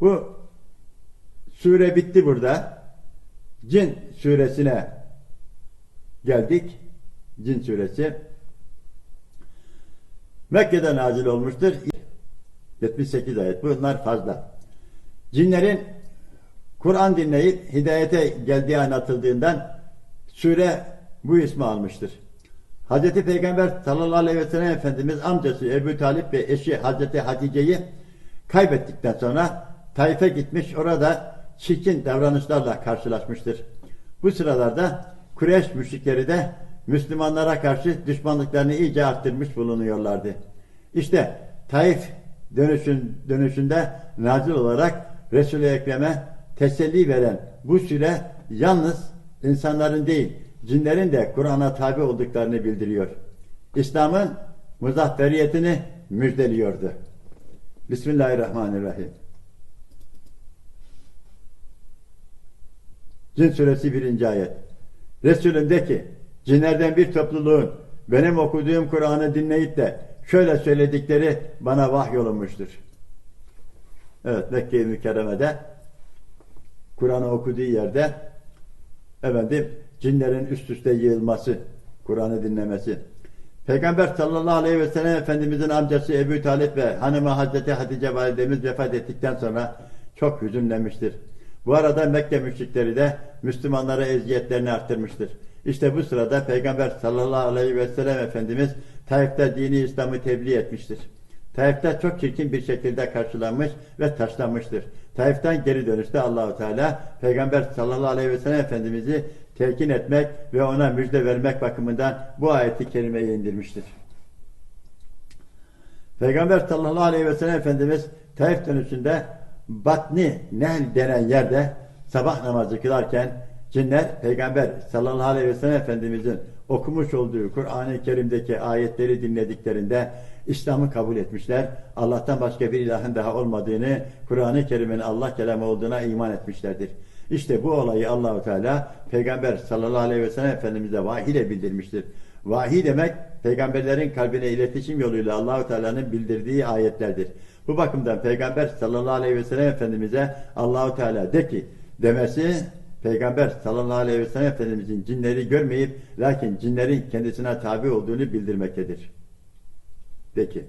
Bu sure bitti burada. Cin suresine geldik. Cin suresi. Mekke'de nazil olmuştur. 78 ayet. Bunlar fazla. Cinlerin Kur'an dinleyip hidayete geldiği anlatıldığından sure bu ismi almıştır. Hazreti Peygamber sallallahu aleyhi ve sellem Efendimiz amcası Ebu Talip ve eşi Hazreti Hatice'yi kaybettikten sonra Taif'e gitmiş orada çirkin davranışlarla karşılaşmıştır. Bu sıralarda Kureyş müşrikleri de Müslümanlara karşı düşmanlıklarını iyice arttırmış bulunuyorlardı. İşte Taif dönüşün, dönüşünde nazil olarak Resul-i Ekrem'e teselli veren bu süre yalnız insanların değil, cinlerin de Kur'an'a tabi olduklarını bildiriyor. İslam'ın muzafferiyetini müjdeliyordu. Bismillahirrahmanirrahim. Cin suresi 1. ayet. Resulüm de ki, cinlerden bir topluluğun benim okuduğum Kur'an'ı dinleyip de şöyle söyledikleri bana vahyolunmuştur. Evet, Mekke-i Mükerreme'de Kur'an'ı okuduğu yerde efendim cinlerin üst üste yığılması, Kur'an'ı dinlemesi. Peygamber sallallahu aleyhi ve sellem Efendimizin amcası Ebu Talip ve hanımı Hazreti Hatice validemiz vefat ettikten sonra çok hüzünlenmiştir. Bu arada Mekke müşrikleri de Müslümanlara eziyetlerini arttırmıştır. İşte bu sırada Peygamber sallallahu aleyhi ve sellem Efendimiz Taif'te dini İslam'ı tebliğ etmiştir. Taif'te çok çirkin bir şekilde karşılanmış ve taşlanmıştır. Taif'ten geri dönüşte Allahu Teala Peygamber sallallahu aleyhi ve sellem Efendimiz'i telkin etmek ve ona müjde vermek bakımından bu ayeti kerimeyi indirmiştir. Peygamber sallallahu aleyhi ve sellem Efendimiz Taif dönüşünde Batni Nehl denen yerde sabah namazı kılarken cinler Peygamber sallallahu aleyhi ve sellem Efendimizin okumuş olduğu Kur'an-ı Kerim'deki ayetleri dinlediklerinde İslam'ı kabul etmişler. Allah'tan başka bir ilahın daha olmadığını, Kur'an-ı Kerim'in Allah kelamı olduğuna iman etmişlerdir. İşte bu olayı Allahu Teala Peygamber sallallahu aleyhi ve sellem Efendimiz'e vahiy ile bildirmiştir. Vahiy demek peygamberlerin kalbine iletişim yoluyla Allahu Teala'nın bildirdiği ayetlerdir. Bu bakımdan Peygamber sallallahu aleyhi ve sellem Efendimiz'e Allahu Teala de ki demesi Peygamber sallallahu aleyhi ve sellem Efendimiz'in cinleri görmeyip lakin cinlerin kendisine tabi olduğunu bildirmektedir. De ki